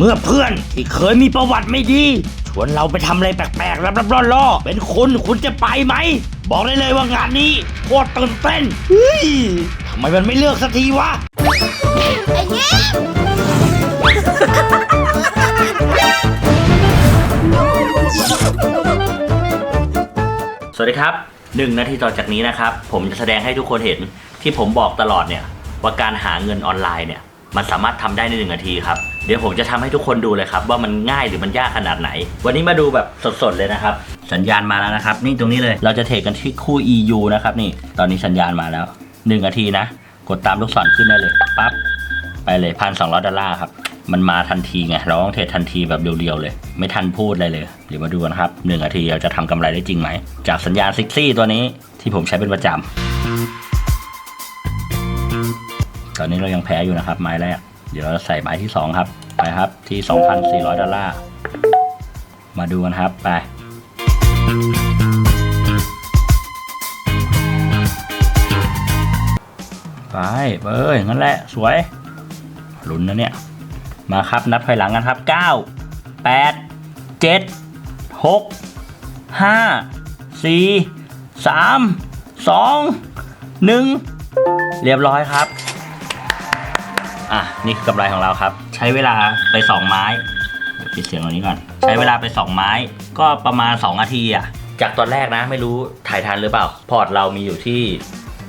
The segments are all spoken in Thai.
เมื่อเพื่อนที่เคยมีประวัติไม่ดี ชวนเราไปทำอะไรแปลกๆรับๆล่อๆเป็นคุณคุณจะไปไหม บอกได้เลยว่างานนี้โคตรตื่นเต้นเฮ้ยทำไมมันไม่เลือกสักทีวะไอ้เงี้ยสวัสดีครับหนึ่งนาทีต่อจากนี้นะครับ ผมจะแสดงให้ทุกคนเห็นที่ผมบอกตลอดเนี่ยว่าการหาเงินออนไลน์เนี่ย มันสามารถทำได้ในหนึ่งนาทีครับ เดี๋ยวผมจะทำให้ทุกคนดูเลยครับ ว่ามันง่ายหรือมันยากขนาดไหน วันนี้มาดูแบบสดๆเลยนะครับ สัญญาณมาแล้วนะครับ นี่ตรงนี้เลยเราจะเทรดกันที่คู่ EU นะครับนี่ตอนนี้สัญญาณมาแล้วหนึ่งนาทีนะ กดตามลูกศรขึ้นได้เลยปั๊บไปเลยพันสองดอลลาร์ครับมันมาทันทีไงเราต้องเทรดทันทีแบบเดียวๆเลย ไม่ทันพูดอะไรเลย เดี๋ยวมาดูกันครับหนึ่งนาทีเราจะทำกำไรได้จริงไหม จากสัญญาณซิกซี่ตัวนี้ที่ผมใช้เป็นประจำ ตอนนี้เรายังแพ้อยู่นะครับ ไม้แรก เดี๋ยวเราใส่ไม้ที่2ครับ ไปครับที่ 2,400 ดอลลาร์ มาดูกันครับ ไปไปเอ้ยงั้นแหละสวยลุ้นนะเนี่ย มาครับนับถอยหลังกันครับ 9 8 7 6 5 4 3 2 1 เรียบร้อยครับ อะนี่คือกำไรของเราครับ ใช้เวลาไป 2 ไม้ปิดเสียงตรงนี้ก่อน ใช้เวลาไป 2 ไม้ ก็ประมาณ2นาทีอะ จากตอนแรกนะไม่รู้ถ่ายทันหรือเปล่า พอร์ตเรามีอยู่ที่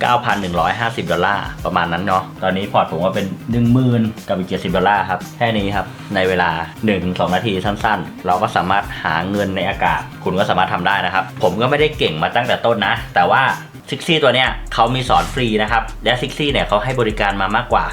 9,150 ดอลลาร์ประมาณนั้นเนาะตอนนี้พอร์ตผมว่าเป็น 10,000กับอีก70ดอลลาร์ครับ แค่นี้ครับ ในเวลา 1-2 นาทีสั้นๆ เราก็สามารถหาเงินในอากาศ คุณก็สามารถทำได้นะครับ ผมก็ไม่ได้เก่งมาตั้งแต่ต้นนะ แต่ว่าซิกซี่ตัวเนี้ยเขามีสอนฟรีนะครับ และซิกซี่เนี่ยเขาให้บริการมามากกว่า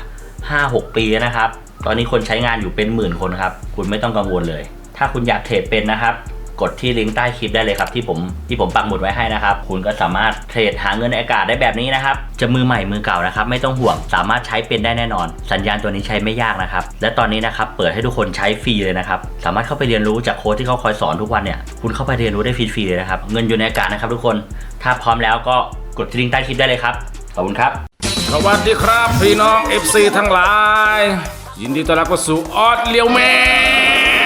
5-6 ปีแล้วนะครับ ตอนนี้คนใช้งานอยู่เป็นหมื่นคนครับ คุณไม่ต้องกังวลเลย ถ้าคุณอยากเทรดเป็นนะครับ กดที่ลิงก์ใต้คลิปได้เลยครับที่ผมที่ผมปักหมุดไว้ให้นะครับ คุณก็สามารถเทรดหาเงินในอากาศได้แบบนี้นะครับ จะมือใหม่มือเก่านะครับ ไม่ต้องห่วงสามารถใช้เป็นได้แน่นอน สัญญาณตัวนี้ใช้ไม่ยากนะครับ และตอนนี้นะครับเปิดให้ทุกคนใช้ฟรีเลยนะครับ สามารถเข้าไปเรียนรู้จากโค้ชที่เขาคอยสอนทุกวันเนี่ยคุณเข้าไปเรียนรู้ได้ฟรีๆเลยนะครับเงินอยู่ในอากาศนะครับ ทุกคน ถ้าพร้อมแล้วก็กดที่ลิงก์ใต้คลิปได้เลยครับขอบคุณครับ สวัสดีครับพี่น้อง FC ทั้งหลาย ยินดีต้อนรับเข้าสู่ออดเลียวแม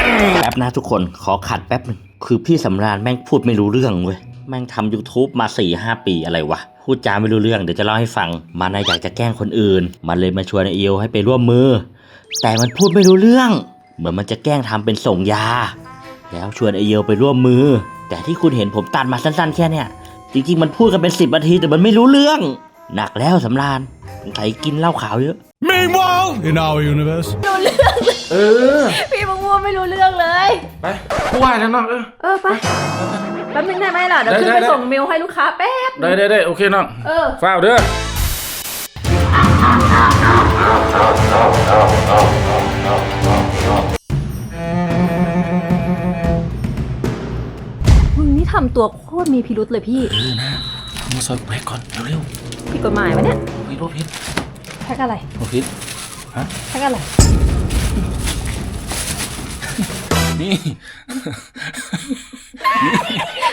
นแป๊บนะทุกคนขอขัดแป๊บหนึงคือพี่สำราญแม่งพูดไม่รู้เรื่องเว้ย แม่งทำ YouTube มา4ี่หปีอะไรวะ พูดจาไม่รู้เรื่องเดี๋ยวจะเล่าให้ฟัง มันนะอยากจะแกล้งคนอื่น มันเลยมาชวนไอเอวให้ไปร่วมมือ แต่มันพูดไม่รู้เรื่อง เหมือนมันจะแกล้งทำเป็นส่งยา แล้วชวนไอเยลไปร่วมมือ แต่ที่คุณเห็นผมตัดมาสั้นๆ แค่เนี่ยจริงๆมันพูดกันเป็นสิบนาทีแต่มันไม่รู้เรื่อง หนักแล้วสำราญสงสัยกินเหล้าขาวเยอะ Meanwhile, in our universe. รู้เรื่องเออ พี่มังมัวไม่รู้เรื่องเลย ไปกูไหวแล้วน้องเออ เออไปแป๊บนึงได้ไหมล่ะเดี๋ยวได้ขึ้นได้ไปได้ ส่งเมลให้ลูกค้าแป๊บ ได้ได้ได้โอเคน้องเออ ฝ้าวเด้อมึงนี่ทำตัวโคตรมีพิรุษเลยพี่เออนะมาซอยกูให้ก่อนเร็ว ผิดกฎหมายปะเนี่ยๆพี่โรพิษแท็กอะไรโรพิษแท็กอะไร นี่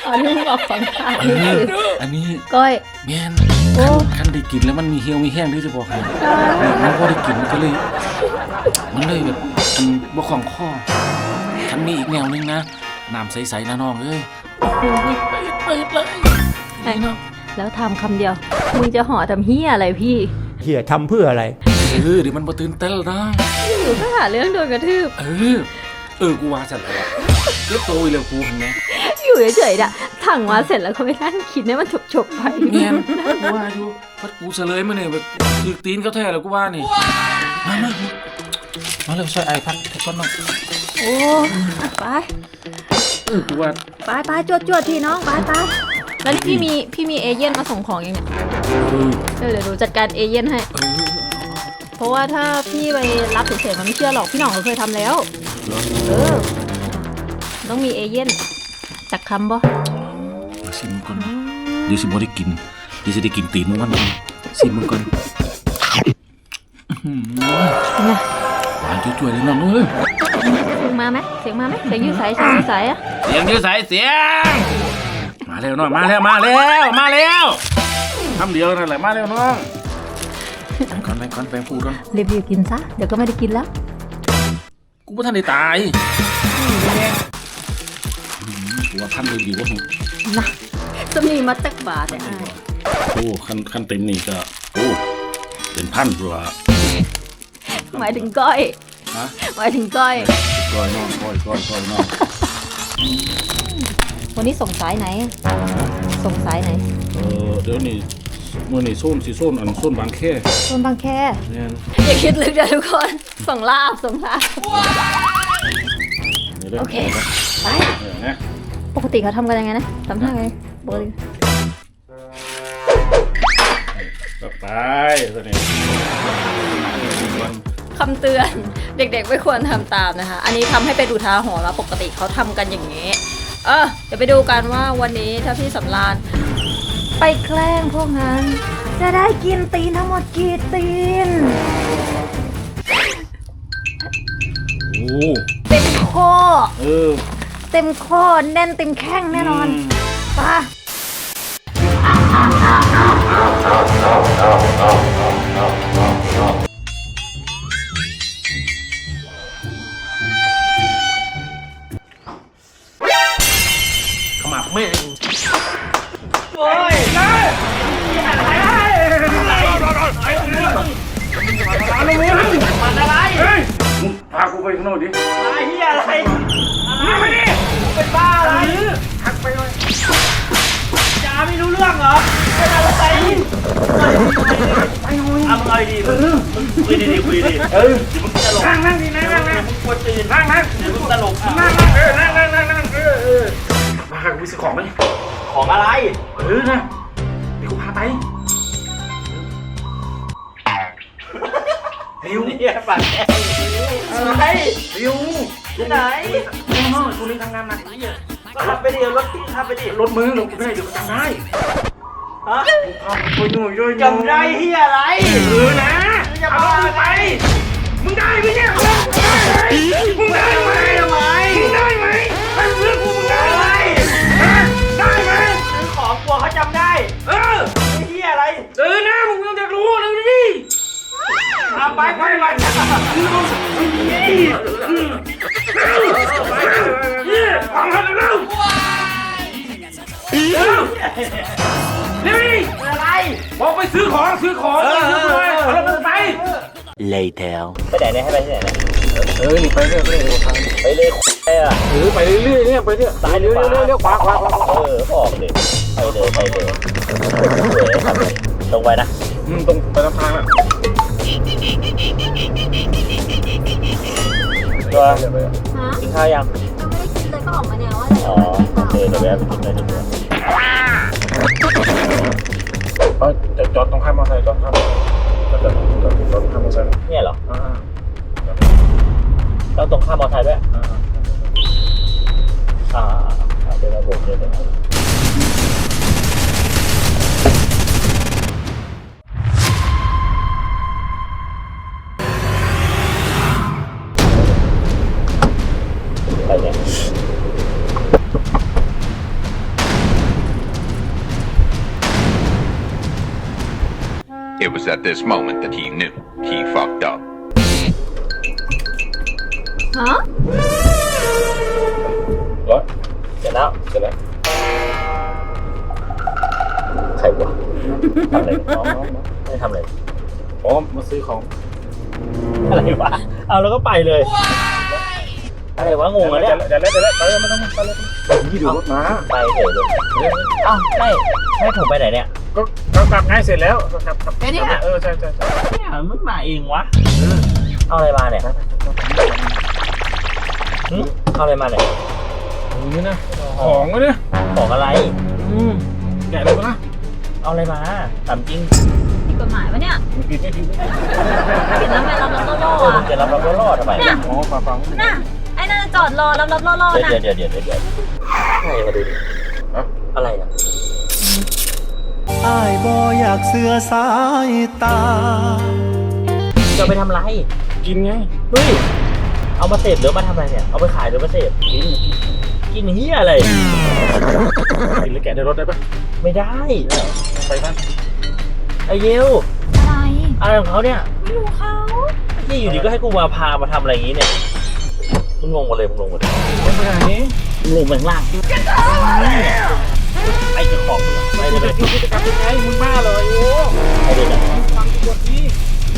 อ๋อนี่มึงบอกฝังข่าวเอนี่อคืออันนี้ก้อย แมนโอ้ คันได้กินแล้วมันมีเหี่ยวมีแห้งด้วยจะบอกให้มันพอได้กินมันก็เลย มันเลยแบบมันบ่ของข้อฉันมีอีกแนวนึงนะน้ำใสๆนะน้องเอ้ยเปิดเปิดเลยไอ้ แล้วทำคำเดียว มึงจะห่อทำเฮียอะไรพี่เฮียทำเพื่ออะไรเออเดี๋ยวมันบ่ตื่นเต้นนะอยู่ก็หาเรื่องโดนกระทืบ เออ เออ กูว่าจัดแล้วอะเรียบโตอีแล้วกูเห็นไหมอยู่เฉยๆน่ะถังมาเสร็จแล้วก็ไม่นั่งคิดให้มันจบๆไปเนียนกูว่าอยู่พัดกูเฉลยมาเนี่ยแบบคือตีนเขาแท้แล้วกูว่านี่ มามามาเร็วช่วยไอ้พัดไอ้ก้อนน้องโอ้ไป เออกูว่า ไปไปจวดจวดพี่น้องไปไป แล้วนี่พี่มีพี่มีเอเย่นมาส่งของยังเนี่ยเออเดี๋ยวเดี๋ยวหนูจัดการเอเย่นให้เออเพราะว่าถ้าพี่ไปรับเฉยๆมันไม่เชื่อหรอกพี่หน่องเขาเคยทำแล้ว เออ ต้องมีเอเย่นจักคำบ่เดี๋ยวชิมก่อนเดี๋ยวสิบ่ได้กินเดี๋ยวสิได้กินตีนมึงวันนึงชิมมึงก่อนอื้อหือเป็นไงหวานจุ่ยๆเลยน้องเอ้ยเสียงมาไหมเสียงมาไหมเสียงยืดสายเสียงยืดสายอะเสียงยืดสายเสียงมา เร็วน้องมาแล้วมาแล้วมาแล้วทำเดียวนั่นแหละมาเร็วน้องไปก่อนไปก่อนไปพูดก่อนรีบๆกินซะเดี๋ยวก็ไม่ได้กินแล้วกูบ่ทันได้ตายอืมกูว่าพันเลยดีกว่านะจะมีมาจากบาทแต่อ้ายโอ้ขั้นขั้นเต็มนี่ก็โอ้เป็นพันตัวาหมายถึงก้อยฮะหมายถึงก้อยก้อยน้องก้อยก้อยก้อยน้อง วันนี้ส่งสายไหน ส่งสายไหนเออเดี๋ยวนี้มื่อนี่โซนสีโซนอันโซนบางแค่ส่วนบางแคเนี่ยอย่าคิดลึกนะทุกคน ส่งลาบส่งลาบดี๋ยวดี๋ยวโอเค ไปเออนะปกติเขาทำกันยังไงนะทำท่าไงปกติก็ไปตัวนี้วันคำเตือน เด็กๆไม่ควรทำตามนะคะ อันนี้ทำให้เป็นอุทาหรณ์แล้วปกติเขาทำกันอย่างนี้ เออเดี๋ยวไปดูกันว่าวันนี้ถ้าพี่สำรานไปแกล้งพวกนั้น จะได้กินตีนทั้งหมดกี่ตีน โอ้เต็มข้อ เออเต็มข้อแน่นเต็มแข้งแน่นอนมไปะ มึงพากูไปข้างนอกดิเอามึงเอาดีๆมึงมึงคุยดีๆคุยดีๆเออเดี๋ยวมึงตลกนั่งนั่งดีนั่งนั่งนั่งมึงควรตื่นนั่งนั่งเดี๋ยวมึงตลกอะนั่งนั่งเออนั่งนั่งนั่งนั่งเออเออพากูไปซื้อของไหมของอะไรเออนะเดี๋ยวกูพาไป หิวเนี่ยปากแก้อะไรเดี๋ยวที่ไหนน้องน้องกูนี่ทำงานหนักเนี่ยก็ขับไปดิรถพี่ขับไปดิรถมือรถกูไม่ได้เดี๋ยวกูจำได้ฮะเอาไปหน่อยด้วยจำได้ที่อะไรเออนะเอารถมึงไปมึงได้ไหมเนี่ยมึงได้ไหมมึงได้ไหมมึงได้ไหมให้เพื่อนกูมึงได้ไหมฮะได้ไหมซื้อของกลัวเขาจำได้ เออไอ้ที่อะไรเออนะมึงต้องจะรู้นะดิ เอาไปไปไปเนี่ยฟังเขาเร็วเร็วเร็วดิอะไรบอกไปซื้อของซื้อของซื้อของเอารถไป later ไปไหนเนี่ยให้ไปที่ไหนเนี่ยเออนี่ไปเรื่อยไปเรื่อยไปเลยไปอะเออไปเรื่อยเนี่ยไปเรื่อยซ้ายหรือขวาเรื่อยเรื่อยขวาขวาขวาเออออกเลยไปเลยไปเลยลงไปนะอืมตรงไปตามทางอะ ตัวฮะกินข้าวยังยังไม่ได้กินเลยก็ออกมาแนวว่าอ๋อโอเคเดี๋ยวแวะไปกินเลยดีกว่าเออจอดตรงข้ามมอเตอร์ไซค์จอดข้ามจอดจอดจอดจอดข้ามมอเตอร์ไซค์เนี่ยเหรออ่าเราตรงข้ามมอเตอร์ไซค์ด้วยอ่าอ่าอ่าเดี๋ยวเราโบกเดี๋ยวเรา It was at this moment that he knew he fucked up. ฮะรถเสร็จแล้วเสร็จแล้วใครวะทำอะไรน้องน้องน้องไม่ทำอะไรอ๋อมาซื้อของ อะไรวะ เอาแล้วก็ไปเลย อะไรวะงงอะเนี่ย เดี๋ยวเดี๋ยวเดี๋ยวไปเลยไม่ต้องไปเลยนี่ดูรถมาไปเฉยเลยเอ้าไม่ให้ผมไปไหนเนี่ย ก็ก็กลับง่ายเสร็จแล้วก็กลับกลับไอ้เนี่ยเออใช่ใช่ใช่เนี่ยมันมาเองวะเอาอะไรมาเนี่ยหึเอาอะไรมาเนี่ยนี่นะของวะเนี่ยของอะไร อืมแกะเลยปะนะเอาอะไรมาถามจริงมีกฎหมายปะเนี่ยผิดไม่ผิดผิดแล้วแม่รับรับล่อเออๆมึอะงจะรับรับล่อๆทำไมเนี่ยอ๋อฟังฟังน่ะไอ้นั่นจอดรอรับรับล่อๆน่ะเดี๋ยวเดี๋ยวเดี๋ยวเดี๋ยวอะไรมาดูดิอะไรอะ อายบ่อยากเสือสายตา จะเอาไปทำอะไร กินไง เฮ้ย เอามาเสพหรือมาทำอะไรเนี่ย เอาไปขายหรือมาเสพกินกินเฮียอะไร กินแล้วแกะในรถได้ปะไม่ได้ ไปบ้านไอเยลอะไร อะไรของเขาเนี่ยไม่รู้เขาที่อยู่ดีก็ให้กูมาพามาทำอะไรอย่างนี้เนี่ยมึงงงหมดเลยมึงงงหมดเลยไปไหนมึงลงไปข้างล่าง ไอ้เจ้าของมึงอะไปเลยกิจกรรมยังไงมึงบ้าเลยโอ้ไปเลยนะฟังกูก่อนดิ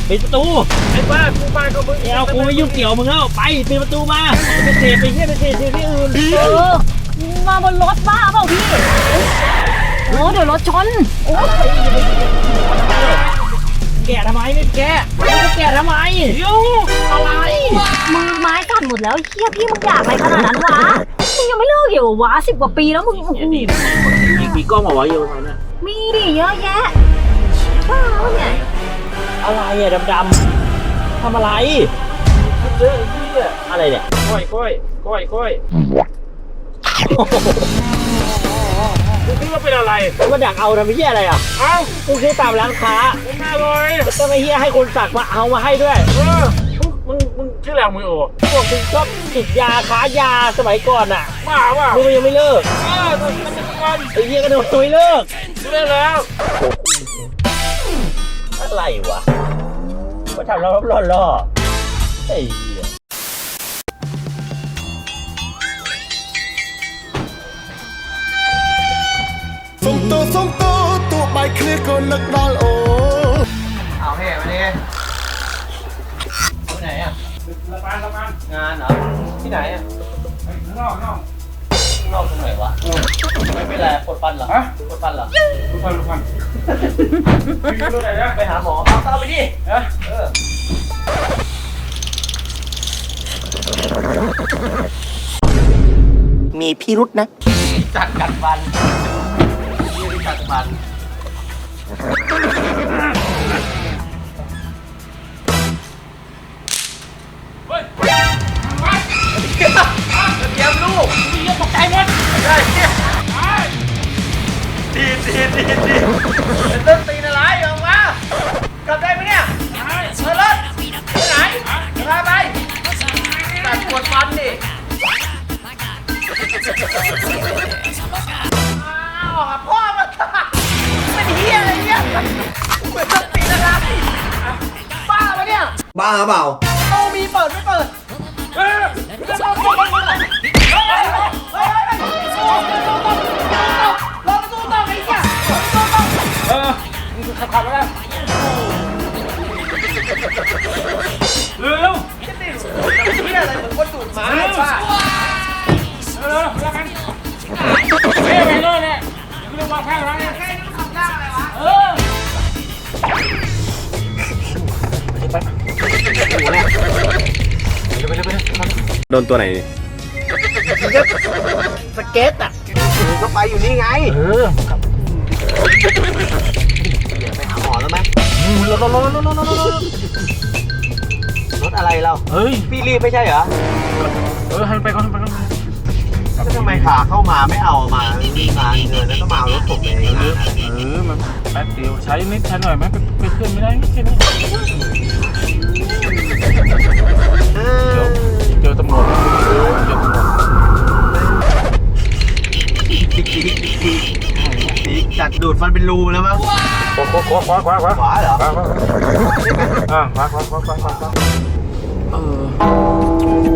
ปิดประตูไอ้บ้ากูบ้าก็มึงไม่เอากูไม่ยุ่งเกี่ยวมึงแล้วไปปิดประตูมาไปเสพไปเที่ยวไปเสพที่อื่นเออมาบนรถบ้าเปล่าพี่โอ้เดี๋ยวรถชนโอ้ แกะทำไมไม่แกะมึงจะแกะทำไมยวอะไรมือไม้สั่นหมดแล้วเฮียพี่มึงอยากอะไรขนาดนั้นวะมึงยังไม่เลิกอยู่เหรอวะสิบกว่าปีแล้วมึงอื้อหือมีมีกล้องมาไว้เยอะไหมเนี่ยมีดิเยอะแยะบ้าปะเนี่ยอะไรอะดำๆทำอะไรเจอไอ้เหี้ยอะไรเนี่ยก้อยก้อยก้อยก้อย กูคิดว่าเป็นอะไร ก็ดักเอาทำไมเฮียอะไรอะ เอ้ากูซื้อตามร้านค้ามึงมาเลยก็ไม่เฮียให้คนสักมาเอามาให้ด้วย เออมึงมึงชื่ออะไรมึงโอ้พวกมึงชอบติดยาค้ายาสมัยก่อนอะบ้าเปล่ามึงก็ยังไม่เลิกเออมันมันเป็นกันไอ้เฮียก็ยังไม่เลิกเรื่องแล้วอะไรวะมาทำเราล่อล่อๆไอ้เหี้ย សុំទោសុំទោទោះបែកគ្នាក៏នឹកដល់អូ เอาเฮ้มาดิที่ไหนอ่ะ ละปานละปาน งานเหรอ ที่ไหนอ่ะ ข้างนอกข้างนอก ข้างนอกตรงไหนวะ ไม่เป็นไรปวดฟันเหรอ ฮะ ปวดฟันเหรอ ทุกคนทุกคนมีรู้ไหนนะ ไปหาหมอเอาเข้าไปดิ ฮะ เออ มีพิรุษนะ จัดกัดฟันยี่ที่กัด ฟันเตรียมลูกมีเยอะตกใจหมดได้ดีดีดีดีเป็นต้นตีนอะไรออกมากลับได้ไหมเนี่ยเออรถไปไหนจะพาไปตัดปวดฟันดิอ้าวหาพ่อมา เป็นเฮียอะไรเนี่ยเหมือนต้นตีนอะไรบ้าปะเนี่ยบ้าเปล่าเอามีเปิดไม่เปิดเฮ้ยจะต้องต้องต้องต้องเฮ้ยเฮ้ยเฮ้ยเฮ้ยต้องต้องต้องรอประตูต้องไอ้เหี้ยต้องต้องเออมึงขับขับไปแล้วเร็วเร็วเหี้ยอะไรเหมือนคนดูดหมาไอ้บ้าเร็วแล้วกันเฮ้ยไปเลยเนี่ยเดี๋ย วกูจะวางแผนแล้วเนี่ยแค่นี้ขับได้อะไรวะ เออโดนตัวไหนสเก็ตอะก็ไปอยู่นี่ไง เออไปหาหมอแล้วไหมรถรถรถรถรถรถรถรถอะไรเรา เฮ้ย พี่รีบไม่ใช่เหรอ เออให้มันไปก่อนให้มันไปก่อน ก็ทำไมขาเข้ามาไม่เอามามาเงินแล้วต้องมาเอารถผมเองเออเออมันแป๊บเดียวใช้นิดใช้หน่อยไหมไปไปเคลื่อนไม่ได้แค่นี้เดี๋ยวเจอตำรวจเจอตำรวจจัดดูดฟันเป็นรูแล้วมั้งขวาขวาขวาขวาขวาขวาเหรอขวาขวาอ่าขวาขวาขวาขวาขวาขวาเออ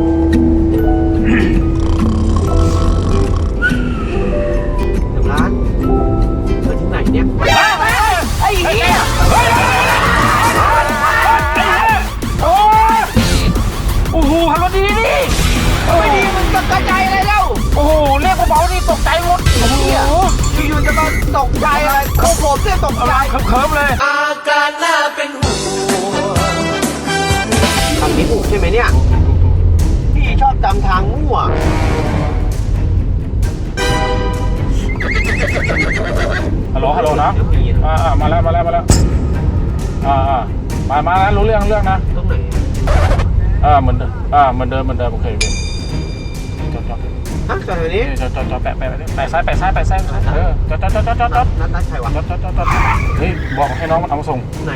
เปิดที่ไหนเนี่ยไอ้เหี้ยโอ้ยโอ้โหหันรถดีดิไม่ดีมันตกใจอะไรแล้ว โอ้โหเรียกเบานี่ตกใจหมดโอ้โหอยู่ๆจะมาตกใจอะไรเขาผมเนี่ยตกใจเคิมๆเลย อาการน่าเป็นห่วงทำนี้ถูกใช่ไหมเนี่ย พี่ชอบจำทางมั่ว ฮัลโหลฮัลโหลนะอ่าอ่ามาแล้วมาแล้วมาแล้วอ่าอ่ามามาแล้วรู้เรื่องเรื่องนะตรงไหนอ่าเหมือนเดิมอ่าเหมือนเดิมเหมือนเดิมโอเคโอเคจอดจอดฮะจอดแถวนี้จอดจอดจอดแปะแปะแปะแปะซ้ายแปะซ้ายแปะซ้ายเออจอดจอดจอดจอดจอดจอดนัดนัดใครวะจอดจอดจอดจอดเฮ้ยบอกให้น้องมันเอามาส่งไหน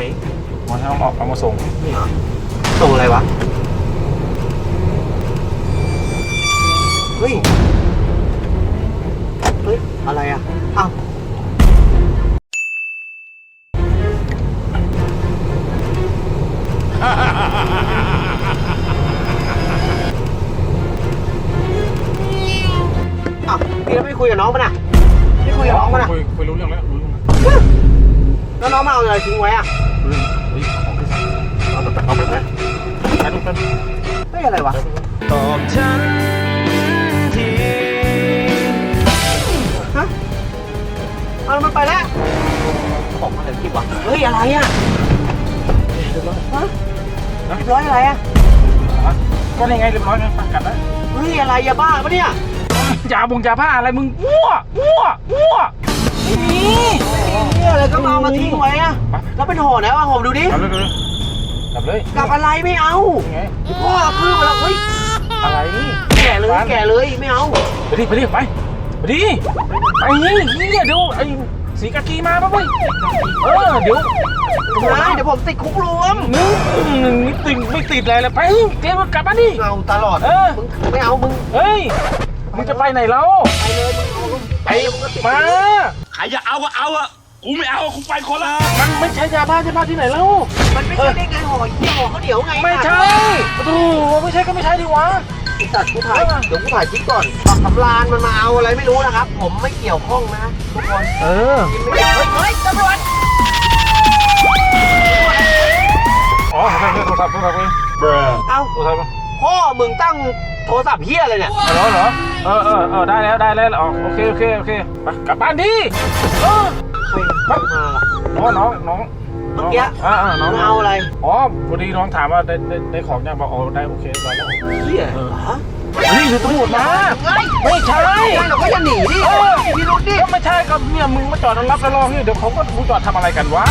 บอกให้น้องเอามาส่งนี่เหรอส่งอะไรวะเฮ้ยเฮ้ย อะไรอะอ้าวอ้าวพี่แล้วไม่คุยกับน้องมันอะไม่คุยกับน้องมันอะคุยคุยรู้เรื่องแล้วรู้เรื่องแล้วแล้วน้องมาเอาอะไรทิ้งไว้อะเอาไปอไหมใส่ลงไป เฮ้ยอะไรวะ บอกมาเลยที่วะเฮ้ยอะไรอะฮะเรียบร้อยอะไรอะก็ยังไงเรียบร้อยนะประกันนะเฮ้ยอะไรยาบ้าปะเนี่ยยาบงยาผ้าอะไรมึงมั่วมั่วมั่วนี่เนี่ยอะไรก็มาเอามาทิ้งไว้อะแล้วเป็นห่อนะว่าห่อดูดิกลับเลยกลับเลยกลับอะไรไม่เอายังไงพ่อพื้นมาแล้วเฮ้ยอะไรแก่เลยแก่เลยไม่เอาไปดิไปดิไปไปดิไปนี่นี่เดี๋ยวไอ้ สีกากีมาป่ะเว้ยเออเดี๋ยวนะเดี๋ยวผมติดคุกรวมมึงไม่ติดไม่ติดอะไรเลยไปเตรียมกลับมาดิเอาตลอด เออ มึงไม่เอา มึง เฮ้ย มึงจะไปไหนแล้ว ไปเลยมึงเอาไปมา ใครจะเอาก็เอาอะกูไม่เอากูไปคนละมันไม่ใช่ยาบ้าใช่บ้าที่ไหนแล้ว มันไม่ใช่ได้ไงห่อเยี่ยห่อเขาวเหนียวไง ไม่ใช่โอ้โหไม่ใช่ก็ไม่ใช่ดิวะ ไอ้สัตว์กูถ่ายเดี๋ยวกูถ่ายคลิปก่อนปากสำรานมันมาเอาอะไรไม่รู้นะครับ ผมไม่เกี่ยวข้องนะทุกคนเออ เฮ้ยเฮ้ยตำรวจอ๋อโทรศัพท์โทรศัพท์โทรศัพท์เว้ยเอ้าโทรศัพท์พ่อมึงตั้งโทรศัพท์เฮียอะไรเนี่ยเหรอเหรอเออเออเออได้แล้วได้แล้วอ๋อโอเคโอเคโอเคไปกลับบ้านดิเออใครมาล่ะน้องน้องน้อง มื่อกี้อ่าอ่าน้องมึงเอาอะไร อ๋อพอดีน้องถามว่าได้ได้ได้ของยังบอกอ๋อได้โอเคได้แล้วเฮียฮะ นี่คือตำรวจมาเฮ้ยไม่ใช่ไม่เราก็จะหนีดิเออพี่รุดดิก็ไม่ใช่ก็เนี่ยมึงมาจอดรับแล้วรอนี่เดี๋ยวเขาก็มึงจอดทำอะไรกันวะ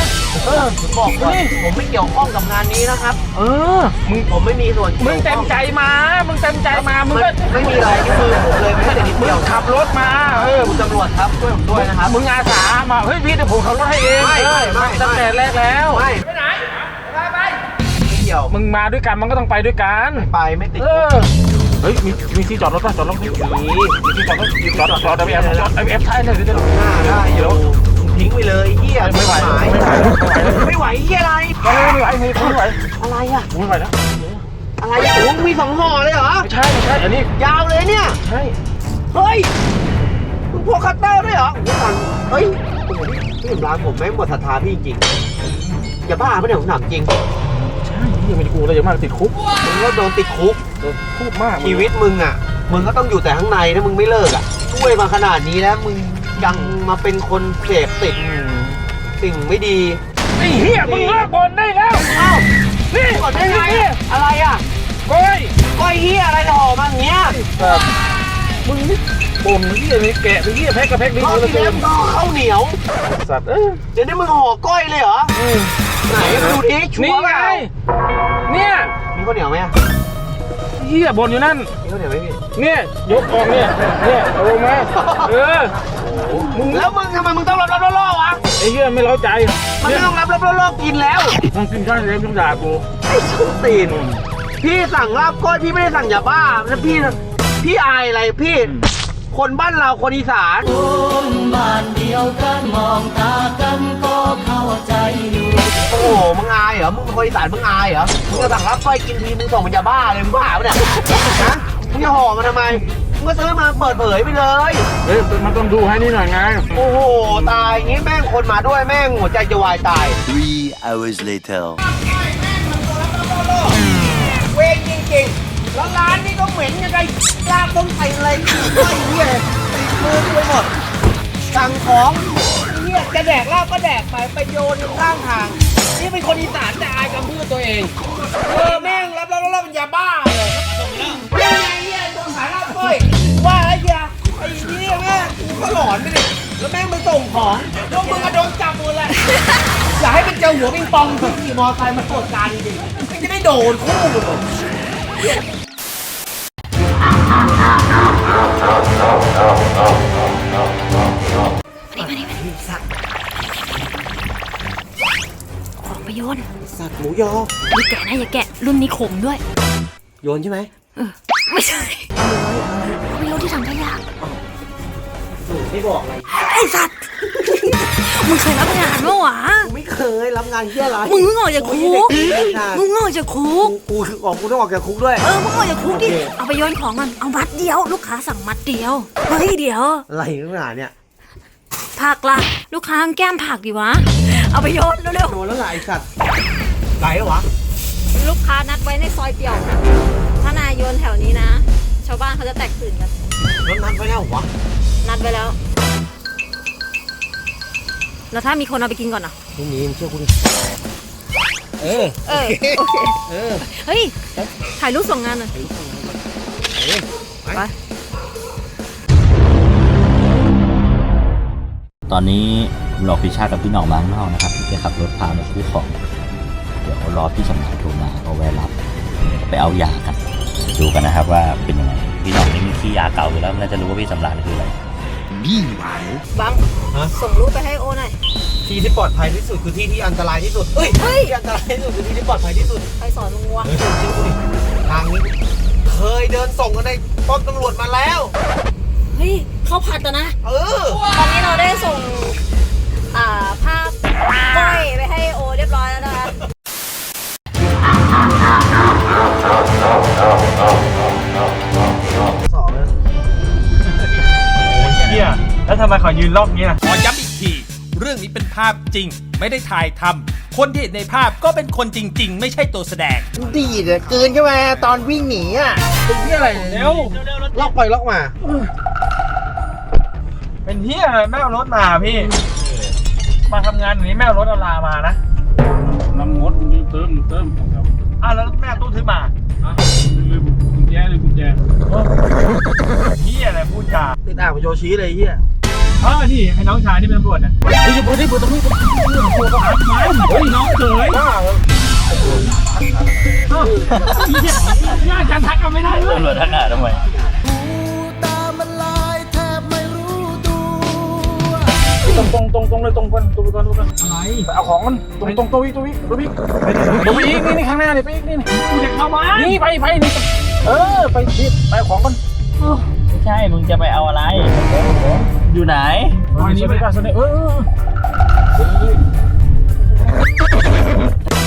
เออบอกก่อนผมไม่เกี่ยวข้องกับงานนี้นะครับ เออมึงผมไม่มีส่วนมึงเต็มใจมามึงเต็มใจมามึงก็ไม่มีอะไรที่มือผมเลยไม่แต่นิดมึเดียวงขับรถมาเออคุณตำรวจครับช่วยผมด้วยนะครับมึงอาสามาเฮ้ยพี่เดี๋ยวผมขับรถให้เองไม่เออไม่ไม่ตั้งแต่แรกแล้วไม่ไปไหนไปไปไม่เกี่ยวมึงมาด้วยกันมันก็ต้องไปด้วยกันไปไม่ติด เฮ้ยมีมีที่จอดรถป่ะจอดรถมีมีที่จอดรถจอดจอดไอเอฟจอดไอเอฟท้ายเลยเดี๋ยวจะหน้าได้เดี๋ยวทิ้งไปเลยเฮียไม่ไหวไม่ไหวไม่ไหวเฮียอะไรไม่ไหวไม่ไหวอะไรอะไม่ไหวแล้วอะไรโอ้มีสองห่อเลยเหรอไม่ใช่ใช่อันนี้ยาวเลยเนี่ยใช่เฮ้ยมึงพวกคัตเตอร์ด้วยเหรอโอ้โหสั่งเฮ้ยโอ้โหนี่พี่สำรานผมแม่งหมดศรัทธาพี่จริงอย่าบ้าปะเนี่ยผมถามจริง ใช่นี่ยังไม่ได้กูเลยอย่ามากติดคุกมึงก็โดนติดคุกเออพูดมากชีวิตมึงอะ มึงก็ต้องอยู่แต่ข้างในถ้ามึงไม่เลิกอะ ช่วยมาขนาดนี้แล้วมึงยังมาเป็นคนเสพติดอืมสิ่งไม่ดีไอ้เหี้ยมึงเลิกบ่นได้แล้วอ้าวนี่ก่อนได้ไงอ้เหี้ยอะอะไรอะก้อยก้อยเฮียอะไรห่อมาอย่างเงี้ยแบบมึงนี่บ่นเหี้ยนี่แกะไปเหี้ยแพ็กกระแพ็กนี่รอบเหลือที่เกิแล้วนก็ข้าวเหนียวสัตว์เออเดี๋ยวนี้มึงห่อก้อยเลยเหรออืม ไหนมาดูดิชันี่วร์เปไงล่าเนี่ยมีข้าวเหนียวไหมอะเหี้ยบ่นอยู่นั่น มีข้าวเหนียวไหมพี่เนี่ยยกออกเนี่ยเนี่ยเอาลงมาเออมึงแล้วมึงทำไมมึงต้องรับรับล่อๆวะไอ้เหี้ยไม่เล้าใจมันเนี่ไม่ยต้องรับรับล่อๆกินแล้วมึงกินข้าวเลี้ยงต้องด่ากูไอ้ส้นตีนพี่สั่งลาบก้อยพี่ไม่ได้สั่งยาบ้าแล้วพี่พี่อายอะไรพี่ คนบ้านเราคนอีสาน บ้านเดียวกันมองตากันก็ รอ มึงเป็นคนอีสานมึงอายเหรอ มึงจะสั่งลาบก้อยกินทีมึงส่งมันยาบ้าเลยมึงบ้าปะเนี่ยฮะมึงจะห่อมาทำไม มึงก็ซื้อมาเปิดเผยไปเลย เฮ้ยมันต้องดูให้นี่หน่อยไง โอ้โห ตายอย่างงี้แม่งคนมาด้วยแม่งหัวใจจะวายตาย Three hours later. เวงจริงๆ แล้วร้านนี้ก็เหม็นยังไงลาบต้องใส่อะไรก้อยเหี้ยติดมือไปหมดสั่งของเหี้ยจะแดกลาบก็แดกไปไปโยนข้างทาง นี่เป็นคนอีสานจะอายกำพืชตัวเองเออแม่งรับรับรับรับเป็นยาบ้าเลยนี่ไงเหี้ยโดนขายลาบก้อยว่าไอ้เหี้ยไอ้เนี่แม่งกูก็หลอนไปดิแล้วแม่งไปส่งของพวกมึงก็โดนจับหมดเลยอยากให้เป็นเจอหัวปิงปองที่ขี่มอไซค์มาตรวจการจริงๆมันจะได้โดนคู่เลยของไป นสัตว์หมูยออย่าแกะนะอย่าแกะรุ่นนี้ขมด้วย โยนใช่ไหมไม่ใช่เอาไปโยนที่ถังขยะไม่บอกอะไรไอ้สัตว์มึงเคยรับงานเมื่อวะกูไม่เคยรับงานเฮียอะไรมึงเพิ่งออกจากคุกกูไม่ใช่เด็กงานมึงออกจากคุกูกกูออกกูต้องออกจากคุกด้วยเออมึงออกจากคุกดิโอเคเอาไปโยนของมันเอามัดเดียว ลูกค้าสั่งมัดเดียวเฮ้ยเดี๋ยวอะไรนักหนาเนี่ยผักล่ะลูกค้าแก้มผักดิวะ เอาไปโยนเร็วโดนแล้วหลายสัตว์ไหลเหรอวะๆลูกค้านัดไว้ในซอยเปี่ยวถ้านายโยนแถวนี้นะ ชาวบ้านเขาจะแตกตื่นกัน รถนัดไปแล้วเหรอวะนัดไว้แล้ว แล้วถ้ามีคนเอาไปกินก่อนอะไม่มีมึงเชื่อกูดิเออเออ โอเค เออ เฮ้ย ถ่ายรูปส่งงานหน่อย ไป ตอนนี้รอพิชากับพี่หน่องมาข้างนอกนะครับที่จะขับรถพามาซื้อของ เดี๋ยวรอพี่สำนักโทรมาก็แวะรับไปเอายากันดูกันนะครับว่าเป็นยังไงพี่หน่องนี่มีขี้ยาเก่าอยู่แล้วน่าจะรู้ว่าพี่สำราญคืออะไรบังส่งรูปไปให้โอหน่อยที่ที่ปลอดภัยที่สุดคือที่ที่อันตรายที่สุดเฮ้ยเฮ้ยที่อันตรายที่สุดคือที่ที่ปลอดภัยที่สุดใครสอนมึงวะเชื่อกูดิทางนี้เคยเดินส่งกันในป้อมตำรวจมาแล้ว เฮ้ยข้าวผัดอะนะ เออ ตอนนี้เราได้ส่งอ่าภาพก้อยไปให้โอเรียบร้อยแล้วนะคะ สองเลยเฮียแล้วทำไมเขายืนรอบนี้ล่ะขอย้ำอีกที เรื่องนี้เป็นภาพจริง ไม่ได้ถ่ายทำคนที่เห็นในภาพก็เป็นคนจริง ๆ ไม่ใช่ตัวแสดง ดีดอะเกินใช่ไหมตอนวิ่งหนีอะ เป็นที่อะไรเร็ว ล็อกไปล็อกมา เป็นเฮียอะไรแม่เอารถมาพี่ มาทำงานอย่างนี้แม่เอารถเอาลามานะน้ำมดเติมเติมครับอ้าวแล้วแม่เอาตู้ทึบมาลืมกุญแจลืมกุญแจเฮียอะไรพูดจาติดอ่างกับโยชิเลยไอ้เฮียอ๋อนี่ไอ้น้องชายนี่เป็นตำรวจเนี่ยเฮ้ยเปิดได้เปิดตรงนี้เปิดตรงนี้เปิดตรงนี้เฮ้ยน้องเขยญาติกันทักกันไม่ได้ด้วยตำรวจทักหาทำไม ตรงตรงตรงตรงเลยตรงกันตรงกันตรงกันอะไรเอาของมันตรงตรงตัวอีกตัวอีกตัวอีกตัวอีกนี่นี่ข้างหน้าเลยไปอีกนี่กูจะเข้ามานี่ไปไปนี่เออไปนี่ไปเอาของกันไม่ใช่มึงจะไปเอาอะไร อยู่ไหนอันนี้ไปกันซะเนี่ยเออ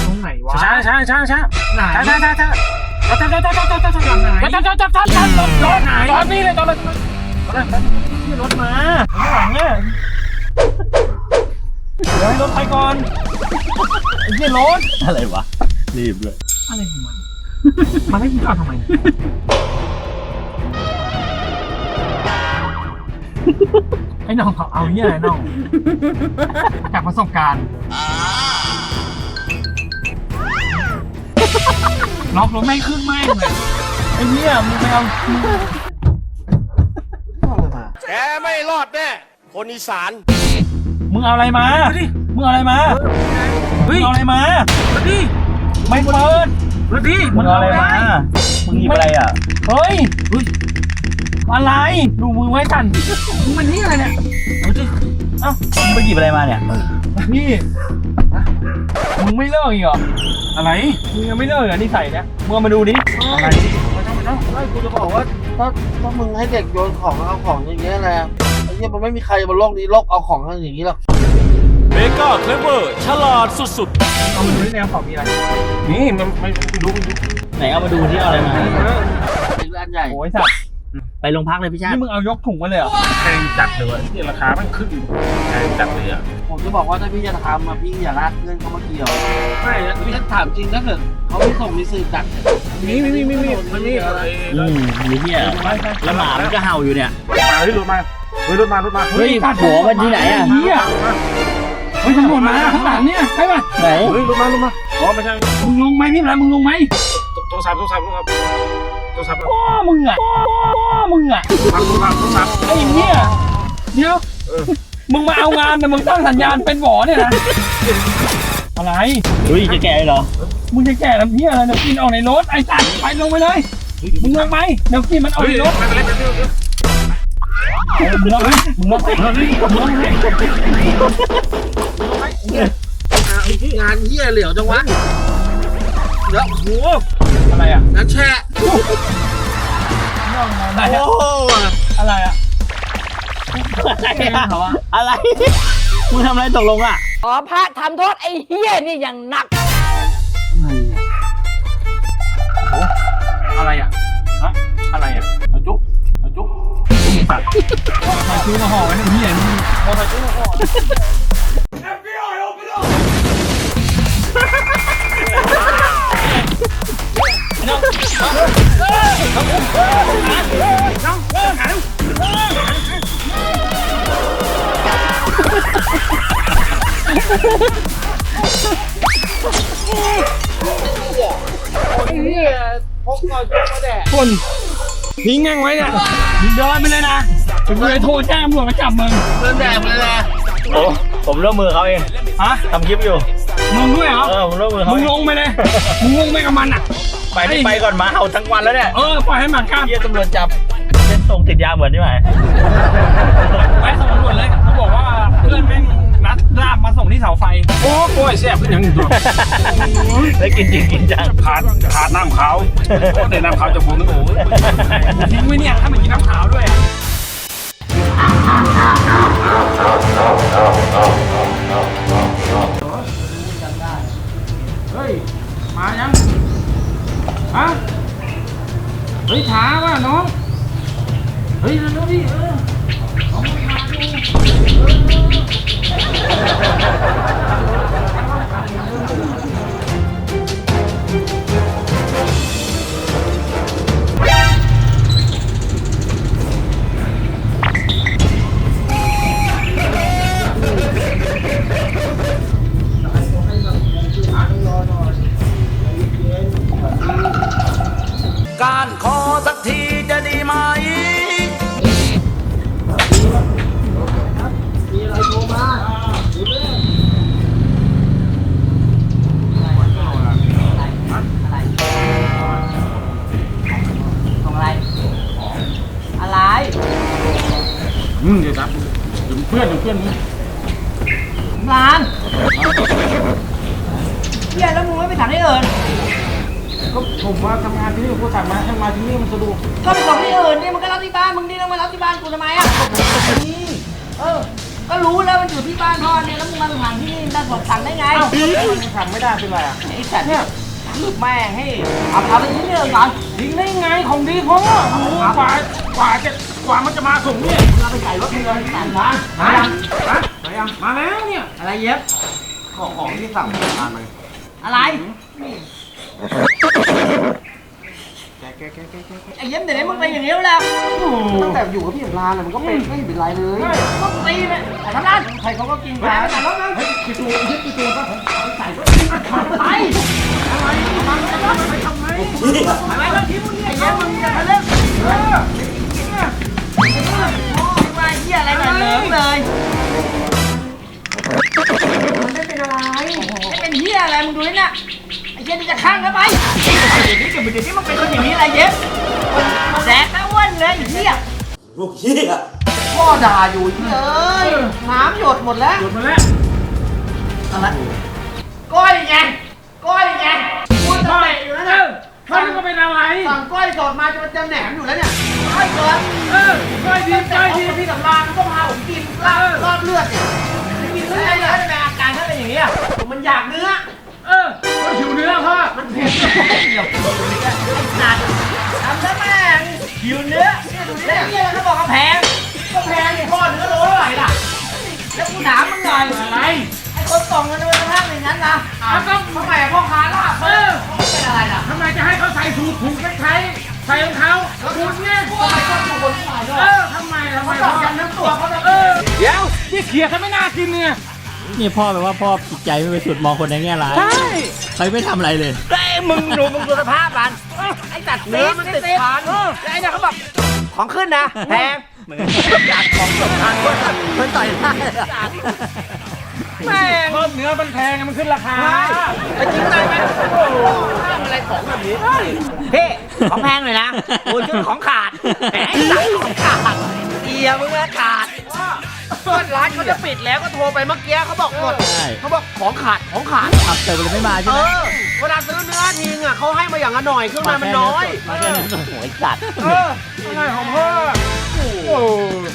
ตรงไหนวะช้าช้าช้าช้าไหนช้าช้าช้าช้าช้าช้าช้าช้าช้าช้าช้าช้าช้าช้าช้าช้าช้าช้าช้าตอนนี้เลยตอนนี้ที่รถมาข้างหลังเนี่ย เดี๋ยวให้รถไปก่อนไอ้เหี้ยรถอะไรวะ รีบด้วยอะไรของมัน มันให้กูจอดทำไม ไอ้น้องเขาเอาเนี่ยไอ้น้อง จากประสบการณ์ล็อกรถไม่งขึ้นแม่งเลยไอ้เนี่ยมึงไปเอามึงแกไม่รอดแน่ คนอีสาน มึงเอาอะไรมามึงเอาอะไรมาเฮ้ยมึงเอาอะไรมามาดิไม่เปิดมาดิมึงเอาอะไรมา มึงหยิบอะไรอะ เฮ้ยอะไร ดูมือไว้กันมึงเป็นนี่อะไรเนี่ยเอ้ามึงไปหยิบอะไรมาเนี่ย นี่มึงไม่เลิกอีกเหรอ อะไรมึงยังไม่เลิกเหรอนิสัยเนี่ยมึงเอามาดูดิอะไรไม่กูจะบอกว่าถ้าถ้ามึงให้เด็กโยนของเอาของอย่างเงี้ยแหละไอ้ เหี้ยมันไม่มีใครบนโลกนี้โลกเอาของอย่างงี้หรอกเมกาเคลเวอร์ฉลาดสุดเอามาดูที่แนวของมีอะไรนี่มันไม่ดูดูไหนเอามาดูที่เอาอะไรมาเป็นร้านใหญ่โอ้ยสัตว์ไปโรงพักเลยพี่ชาติ นี่มึงเอายกถุงมาเลยเหรอแพงจัดเลยวะที่ราคามันขึ้นแพงจัดเลยอะผมจะบอกว่าถ้าพี่จะทำมาพี่อย่าลากเพื่อนเข้ามาเกี่ยวไม่นะพี่ถามจริงถ้าเกิดเขาไม่ส่งมีสื่อจัดมีมีมีมีมีมันนี่อะไรอืมมีเหี้ยแล้วหมามันก็เห่าอยู่เนี่ยมาที่รถมาเฮ้ยรถมารถมาเฮ้ยหัวมันที่ไหนอะเฮียเฮ้ยตำรวจมาข้างหลังเนี่ยใช่ป่ะไหนเฮ้ยรถมารถมาอ๋อไม่ใช่มึงลงไหมพี่พลมึงลงไหมโทรศัพท์โทรศัพท์โทรศัพท์โทรศัพท์พ่อมึงอะพ่อมึงอะโทรศัพท์โทรศัพท์โทรศัพท์ไอ้เหี้ยเดี๋ยวมึงมาเอางานแต่มึงตั้งสัญญาณเป็นหมอเนี่ยนะอะไรเฮ้ยจะแก่เหรอมึงจะแก่ลำเพี้ยอะไรเดี๋ยวกินออกในรถไอ้สัตว์ไปลงไปเลยมึงลงไปเดี๋ยวกินมันเอาเฮ้ยในรถ ไม่เป็นไรไม่เป็นไรมึงลงไปมึงลงไปมึงลงไปงานเหี้ยเหลียวจังวะเดี๋ยวโหอะไรอะงานแช่อะไรอะโอ้อะไรอะอะไรอะอะไรมึงทำอะไรตกลงอะขอพระทำโทษไอ้เฮียนี่อย่างหนัก อะไรอะฮะอะไรอะ ตัดมาซื้อมาห่อไว้ในที่ไหนนี่มอเตอร์ซื้อมาห่อคน ทิ้งแม่งไว้เนี่ยมึงเดินไปเลยนะถึงเลยโทรแจ้งตำรวจมาจับมึงเดินแบบเลยนะโอ้ผมร่วมมือเขาเองฮะทำคลิปอยู่มึงด้วยเหรอเออผมร่วมมือเขามึงเองงงไปเลยมึงงงไปกับมันอะไปนี่ไปก่อนหมาเห่าทั้งวันแล้วเนี่ยเออปล่อยให้หมาก้ามเยี่ยตำรวจจับเส้นทรงติดยาเหมือนที่ไหนไปส่งตำรวจเลยเขาบอกว่าเพื่อนแม่งนัดลาบมา ส่งที่เสาไฟ โอ้โหแซ่บขึ้นอย่างหนึ่งตัวแล้วกินจริงกินจังขาดขาดน้ำขาวโอ้เดี๋ยวน้ำขาวจะผมนึกโอ้ยทิ้งไว้เนี่ยถ้ามันกินน้ำขาวด้วย อืมเดี๋ยวครับเดี๋ยวเพื่อนเดี๋ยวเพื่อนมึงร้านเฮียแล้วมึงไม่ไปถามที่อื่นก็ผมมาทำงานที่นี่ผมก็สั่งมาให้มาที่นี่มันสะดวกก็ไปส่งที่อื่นนี่มันก็รับที่บ้านมึงนี่ต้องมารับที่บ้านกูทำไมอะนี่เออ ก็รู้แล้วมันอยู่ที่บ้านพ่อเนี่ยแล้วมึงมาถามที่นี่ได้บอกสั่งได้ไงเอ้ามันสั่งไม่ได้เป็นไรอะไอ้สัตว์เนี่ยแม่งให้เอาเอาไปที่นี่เลยก่อนทิ้งได้ไงของดีเขาอะโอ้โหกว่ากว่าจะ กว่ามันจะมาส่งเนี่ยเราไปใส่รถมึงเลยสั่งมามายังฮะมายังมาแล้วเนี่ย อะไรเย็บของของที่สั่งทานมาอะไรแกแกแกแกแกไอ้เย็บเดี๋ยวนี้มึงเป็นอย่างนี้แล้วตั้งแต่อยู่กับพี่สำรานน่ะมันก็เป็นไม่เห็นเป็นไรเลยต้องตีเนี่ยแต่ท่านั้นใครเขาก็กินไปไปไปแต่รถนะเฮ้ยกี่ตัวยึดกี่ตัวก็ใส่รถไปอะไรมันจะรถไปทำไมไปรถที่มึงเนี่ยไอ้เย็บมึงจะทะลึ่ง ลืองเลยมันไม่เป็นอะไรไม่เป็นเหี้ยอะไรมึงดูนี่เนี่ยไอ้เหี้ยนี่จะข้างกันไปเดี๋ยวนี้เดี๋ยวเดี๋ยวนี้มันเป็นคนอย่างนี้อะไรเย็บแสบแล้วอ้วนเลยไอ้เหี้ยพ่อด่าอยู่เอ้ยน้ำหยดหมดแล้วหยุดมาแล้วก้อยไงก้อยไงพูดจะเตะอยู่แล้วเอนะอ ท่านก็เป็นอะไรสั่งก้อยสดมาจะจะแหนมอยู่แล้วเนี่ยก้อยเกินเออช่วยดีแต่ช่วยพดีอพี่สำรานก็พาผมกินลาบรอบเลือดเนี่ยไม่กินเลือดเลยทำไมอาการเขาเป็นอย่างนี้อะมันอยากเนื้อ เออมันหิวเนื้อพ่อมันเผ็ดเดี๋ยวไอ้สัตว์ทำซะแม่งหิวเนื้อเนี่ยดูดิเนี่ยเขาบอกว่าแพงก็แพงเนี่ยพ่อเนื้อโลเท่าไหร่ล่ะแล้วกูถามมึงหน่อยอะไรไอ้คนส่งเงินมาทำ อย่างนั้นนะอ้าวก็ทำไมพ่อค้าล่ะเออเขาเป็นอะไรล่ะทำไมจะให้เขาใส่สูทถุงใช้ใส่รองเท้าถุงเนี่ยทำไมต้องดูคนฝ่ายด้วยเออทำไมทำไมเขาบอกกันทั้งตัวเขาจะเออเดี๋ยวนี่เขียดเขาไม่น่ากินเนี่ยนี่พ่อแปลว่าพ่อจิตใจไม่ไปสุดมองคนในแง่ร้ายใช่ใครไม่ทำอะไรเลยไอ้มึงดูมึงดูสภาพมันไอ้ตัดเนื้อมันติดพันไอ้เนี่ยเขาบอกของขึ้นนะแพงอยากของสดทานคนคนต่อยได้ แม่งเพิ่มเนื้อมันแพงมันขึ้นราคาไปจริงได้ไหมโอ้โหห้ามอะไรของแบบนี้พี่ของแพงเลยนะโอ้ยชุดของขาดแหมสั่งของขาดเดียวมึงนะขาดก็ร้านเขาจะปิดแล้วก็โทรไปเมื่อกี้เขาบอกหมดใช่เขาบอกของขาดของขาดขับแต่มันไม่มาใช่เอไหมอเวลาซื้อเนื้อทิ้งอะเขาให้มาอย่างละหน่อยเครื่องในมันน้อยมาแค่นั้นโอ้ยสัตว์เอออะไรของพ่อ